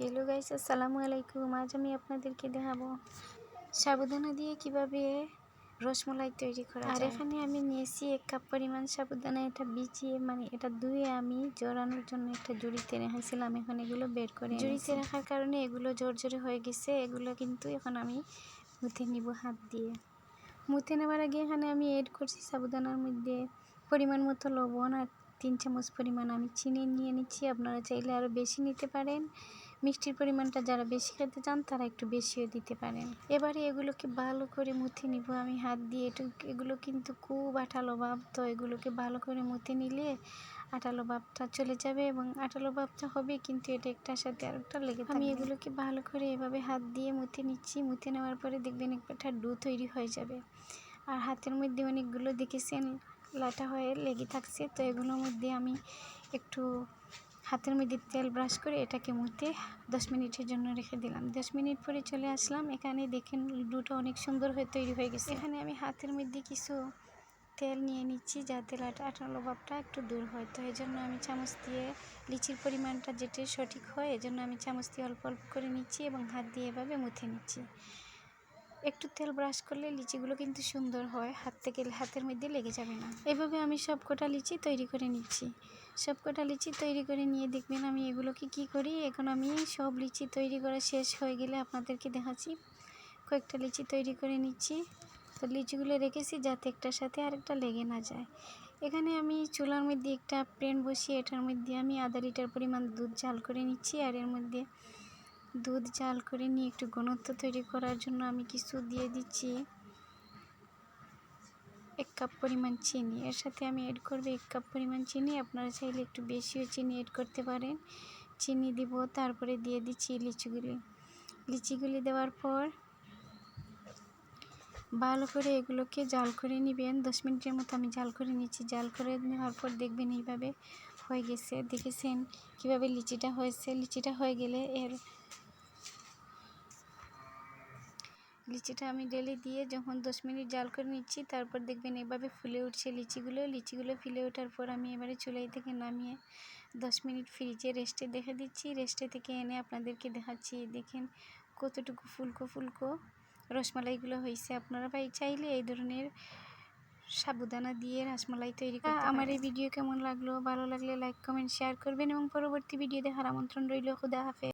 Hello guys আসসালামু আলাইকুম আজ আমি আপনাদেরকে দেখাবো সাবুদানা দিয়ে কীভাবে রসমলাই তৈরি করা আর এখানে আমি নিয়েছি এক কাপ পরিমাণ সাবুদানা এটা বিছিয়ে মানে এটা ধুয়ে আমি জড়ানোর জন্য একটা জুড়িতে রেখেছিলাম। এখন এগুলো বের করে জুড়িতে রাখার কারণে এগুলো জোরে হয়ে গেছে। এগুলো কিন্তু এখন আমি মুথে নিব হাত দিয়ে। মুথে নেওয়ার আগে এখানে আমি এড করছি সাবুদানার মধ্যে পরিমাণ মতো লবণ আর তিন চামচ পরিমাণ আমি চিনি নিয়ে নিচ্ছি। আপনারা চাইলে আরও বেশি নিতে পারেন। মিষ্টির পরিমাণটা যারা বেশি খেতে চান তারা একটু বেশিও দিতে পারেন। এবারে এগুলোকে ভালো করে মুথে নিব। আমি হাত দিয়ে একটু এগুলো কিন্তু খুব আঠালো ভাব। তো এগুলোকে ভালো করে মুথে নিলে আঠালো ভাবটা চলে যাবে এবং আঠালো ভাবটা হবে কিন্তু এটা একটার সাথে আরেকটা লেগে আমি এগুলোকে ভালো করে এভাবে হাত দিয়ে মুথে নিচ্ছি। মুথে নেওয়ার পরে দেখবেন একটা ডু তৈরি হয়ে যাবে। আর হাতের মধ্যে অনেকগুলো দেখেছেন লাটা হয়ে লেগে থাকছে। তো এগুলোর মধ্যে আমি একটু হাতের মধ্যে তেল ব্রাশ করে এটাকে মুতে দশ মিনিটের জন্য রেখে দিলাম। দশ মিনিট পরে চলে আসলাম। এখানে দেখেন ডুটা অনেক সুন্দর হয়ে তৈরি হয়ে গেছে। এখানে আমি হাতের মধ্যে কিছু তেল নিয়ে নিচ্ছি যাতে আঠালো ভাবটা একটু দূর হয়। তো এই জন্য আমি চামচ দিয়ে লিচির পরিমাণটা যেটা সঠিক হয়, এজন্য আমি চামচ দিয়ে অল্প অল্প করে নিচ্ছি এবং হাত দিয়ে এভাবে মুথে নিচ্ছি। একটু তেল ব্রাশ করলে লিচিগুলো কিন্তু সুন্দর হয়। হাত থেকে হাতের মধ্যে লেগে যাবে না। এভাবে আমি সব কটা লিচি তৈরি করে নিচ্ছি। সব কটা লিচি তৈরি করে নিয়ে দেখবেন আমি এগুলোকে কি করি। এখন আমি সব লিচি তৈরি করা শেষ হয়ে গেলে আপনাদেরকে দেখাচ্ছি। কয়েকটা লিচি তৈরি করে নিচ্ছি। তো লিচিগুলো রেখেছি যাতে একটার সাথে আরেকটা লেগে না যায়। এখানে আমি চুলার মধ্যে একটা প্লেন বসিয়ে এটার মধ্যে আমি আধা লিটার পরিমাণ দুধ জাল করে নিচ্ছি। আর এর মধ্যে দুধ জাল করে নিয়ে একটু ঘনত্ব তৈরি করার জন্য আমি কিছু দিয়ে দিচ্ছি। এক কাপ পরিমাণ চিনি। এর সাথে আমি এড করব এক কাপ পরিমাণ চিনি। আপনারা চাইলে একটু বেশিও চিনি এড করতে পারেন। চিনি দিব, তারপরে দিয়ে দিচ্ছি লিচিগুলি লিচিগুলি দেওয়ার পর ভালো করে এগুলোকে জাল করে নেবেন। দশ মিনিটের মতো আমি জাল করে নিচ্ছি। জাল করে নেওয়ার পর দেখবেন এইভাবে হয়ে গেছে। দেখেছেন কীভাবে লিচিটা হয়েছে? লিচিটা হয়ে গেলে এর লিচিটা আমি ডেলি দিয়ে যখন দশ মিনিট জাল করে নিচ্ছি তারপর দেখবেন এভাবে ফুলে উঠছে লিচিগুলো। লিচিগুলো ফুলে ওঠার পর আমি এবারে চুলাই থেকে নামিয়ে দশ মিনিট ফ্রিজে রেস্টে দেখে দিচ্ছি। রেস্টে থেকে এনে আপনাদেরকে দেখাচ্ছি দেখেন কতটুকু ফুলকো ফুলকো রসমালাইগুলো হয়েছে আপনারা ভাই চাইলে এই ধরনের সাবুদানা দিয়ে রসমালাই তৈরি করতে আমার এই ভিডিও কেমন লাগল? ভালো লাগলে লাইক কমেন্ট শেয়ার করবেন এবং পরবর্তী ভিডিও দেখার আমন্ত্রণ রইল। খুদা হাফেজ।